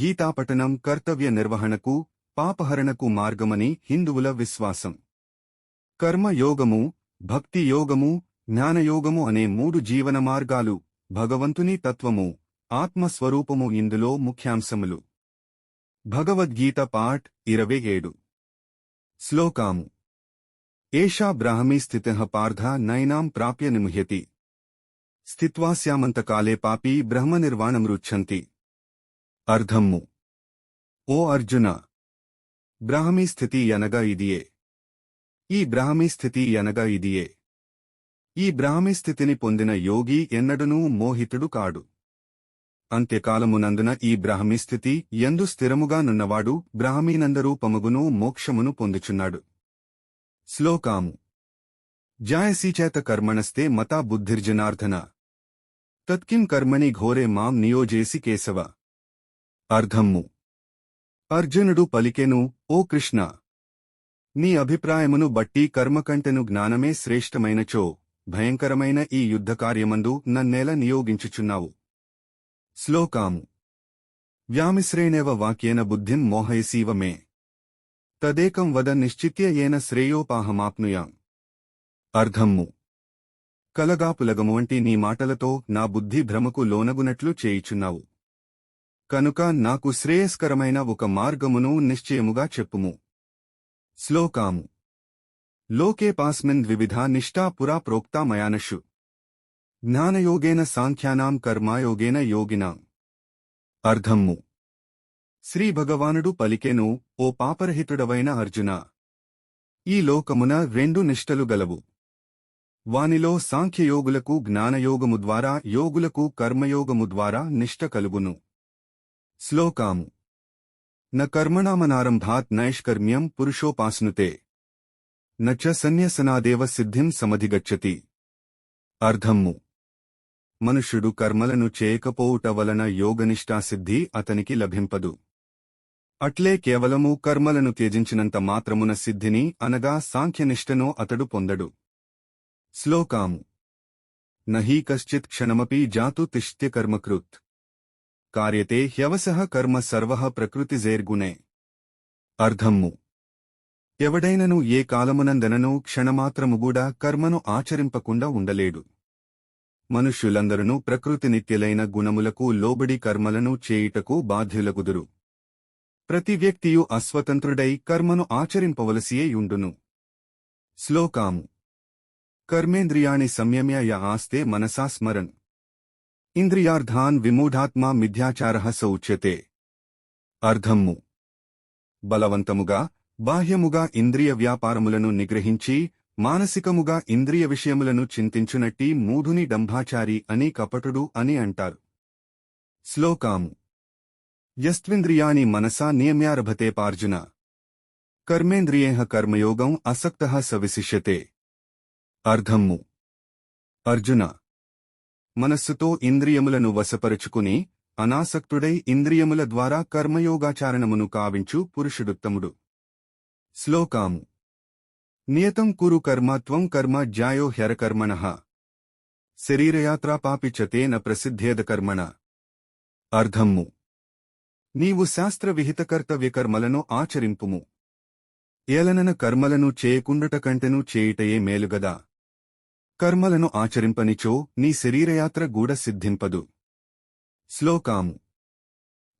గీతాపఠనం కర్తవ్య నిర్వహణకు పాపహరణకు మార్గమని హిందువుల విశ్వాసం. కర్మయోగము భక్తి యోగము జ్ఞానయోగము అనే మూడు జీవన మార్గాలు భగవంతుని తత్వము ఆత్మస్వరూపము ఇందులో ముఖ్యాంశములు. భగవద్గీత పాఠ్ ఇరవై ఏడు. శ్లోకాము. ఏషా బ్రాహ్మీ స్థిత పార్థ నైనాం ప్రాప్య నిముహ్యతి. స్థిత్వాస్యామంతకాలే పాపీ బ్రహ్మనిర్వాణమృచ్చంతి అర్ధమ్ము ఓ అర్జున! బ్రాహ్మీ స్థితి అనగా ఇదియే. ఈ బ్రాహ్మీ స్థితి అనగా ఇదియే. ఈ బ్రాహ్మీ స్థితిని పొందిన యోగి ఎన్నడనూ మోహితుడు కాడు. అంత్యకాలమునందున ఈ బ్రాహ్మీ స్థితి ఎందు స్థిరముగా నున్నవాడు బ్రాహ్మీనందరూపముగును మోక్షమును పొందుచున్నాడు. శ్లోకాము. జాయసీచేత కర్మణస్తే మతా బుద్ధిర్జనార్దన తత్కిం కర్మణి ఘోరే మాం నియోజేసి కేశవ. అర్ధమ్ము అర్జునుడు పలికెను ఓ కృష్ణ! నీ అభిప్రాయమును బట్టి కర్మకంటెను జ్ఞానమే శ్రేష్టమైనచో భయంకరమైన ఈ యుద్ధకార్యమందు నన్నేల నియోగించుచున్నావు. శ్లోకాము. వ్యామిశ్రేణేవ వాక్యేన బుద్ధిన్ మోహయసీవ మే. తదేకం వద నిశ్చిత్య ఏన శ్రేయోపాహమాప్నుయాం. అర్ధమ్ము కలగాపులగము వంటి నీ మాటలతో నా బుద్ధి భ్రమకు లోనగునట్లు చేయుచున్నావు. కనుక నాకు శ్రేయస్కరమైన ఒక మార్గమును నిశ్చయముగా చెప్పుము. శ్లోకాము. లోకే పాస్మిన్ ద్వివిధా నిష్టా పురా ప్రోక్తా మయానషు. జ్ఞానయోగేన సాంఖ్యానాం కర్మాయోగేన యోగినాం. అర్ధమ్ము శ్రీ భగవానుడు పలికెను ఓ పాపరహితుడవైన అర్జున. ఈ లోకమున రెండు నిష్టలు గలవు. వానిలో సాంఖ్యయోగులకు జ్ఞానయోగము ద్వారా యోగులకు కర్మయోగము ద్వారా నిష్ట కలుగును. శ్లోకాము. న కర్మణామనారంభాత్ నైష్కర్మ్యం పురుషోపాస్నుతే. న చ సన్యసనాదేవ సిద్ధిం సమధిగచ్చతి. అర్ధమ్ము మనుష్యుడు కర్మలను చేయకపోవుట వలన యోగనిష్టాసిద్ధి అతనికి లభింపదు. అట్లే కేవలము కర్మలను త్యజించినంత మాత్రమున సిద్ధిని అనగా సాంఖ్యనిష్టను అతడు పొందడు. శ్లోకాము. నహీ కశ్చిత్ క్షణమపి జాతు తిష్ట్యకర్మకృత్. కార్యతే హ్యవసః కర్మ సర్వః ప్రకృతిజేర్గుణే. అర్ధమ్ము ఎవడైనను ఏ కాలమునందనను క్షణమాత్రముగూడా కర్మను ఆచరింపకుండా ఉండలేడు. మనుష్యులందరూ ప్రకృతి నిత్యలైన గుణములకు లోబడి కర్మలను చేయుటకు బాధ్యులగుదురు. ప్రతి వ్యక్తియు అస్వతంత్రుడై కర్మను ఆచరింపవలసియే యుండును శ్లోకాము. కర్మేంద్రియాణి సంయమ్య ఆస్తే మనసా స్మరన్. ఇంద్రియార్థాన్ విమూఢాత్మా మిథ్యాచార స ఉచ్యతే అర్ధమ్ము బలవంతముగా బాహ్యముగా ఇంద్రియ వ్యాపారములను నిగ్రహించి మానసికముగా ఇంద్రియ విషయములను చింతించునట్టి మూఢుని డంభాచారి అని కపటుడు అని అంటారు. శ్లోకాము. యస్త్వింద్రియాని మనసా నియమ్యారభతే పార్జున. కర్మేంద్రియేహ కర్మయోగం అసక్త స విశిష్యతే అర్ధమ్ము అర్జున. మనస్సుతో ఇంద్రియములను వశపరుచుకుని అనాసక్తుడై ఇంద్రియముల ద్వారా కర్మయోగాచారణమును కావించు పురుషుడుత్తముడు. శ్లోకాము. నియతం కురు కర్మ త్వం కర్మ జాయో హ్యరకర్మణ శరీరయాత్రాపాపి చతేన ప్రసిద్ధేద కర్మణ అర్ధమ్ము నీవు శాస్త్ర విహిత కర్తవ్యకర్మలను ఆచరింపుము. ఏలనన కర్మలను చేయకుండట కంటెను చేయుటయే మేలుగదా. కర్మలను ఆచరింపనిచో నీ శరీరయాత్ర గూడ సిద్ధింపదు. శ్లోకాము.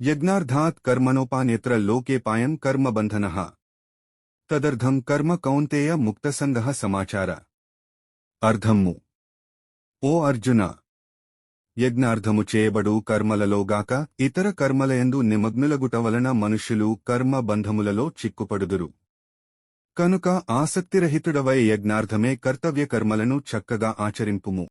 యజ్ఞార్థాత్ కర్మణోపానేత్ర లోకేపాయం కర్మబంధన. తదర్థం కర్మ కౌంతేయ ముక్తసంగ సమాచార. అర్ధమ్ము ఓ అర్జున! యజ్ఞార్థము చేయబడు కర్మలలోగాక ఇతర కర్మలయందు నిమగ్నులగుట వలన మనుష్యులు కర్మ బంధములలో చిక్కుపడుదురు. కనుక ఆసక్తిరహితుడవై యజ్ఞార్థమే కర్తవ్యకర్మలను చక్కగా ఆచరింపుము.